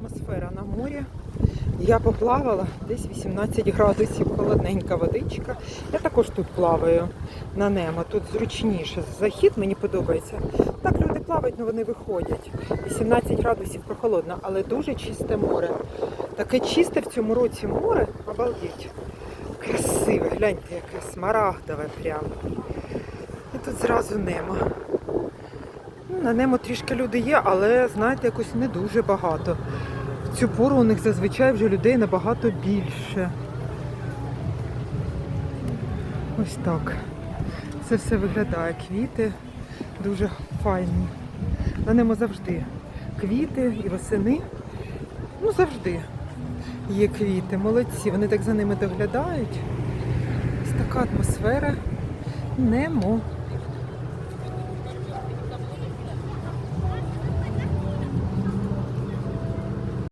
атмосфера на морі. Я поплавала десь 18 градусів, холодненька водичка. Я також тут плаваю на Немо. Тут зручніше. Захід мені подобається. Так люди плавають, але вони виходять. 18 градусів прохолодно, але дуже чисте море. Таке чисте в цьому році море, обалдеть. Красиве, гляньте, яке смарагдове прямо. І тут зразу Немо. Ну, на Немо трішки люди є, але знаєте, якось не дуже багато. В цю пору у них зазвичай вже людей набагато більше. Ось так. Це все виглядає. Квіти дуже файні. На ньому завжди квіти і восени. Ну, завжди є квіти. Молодці. Вони так за ними доглядають. Ось така атмосфера. Немо.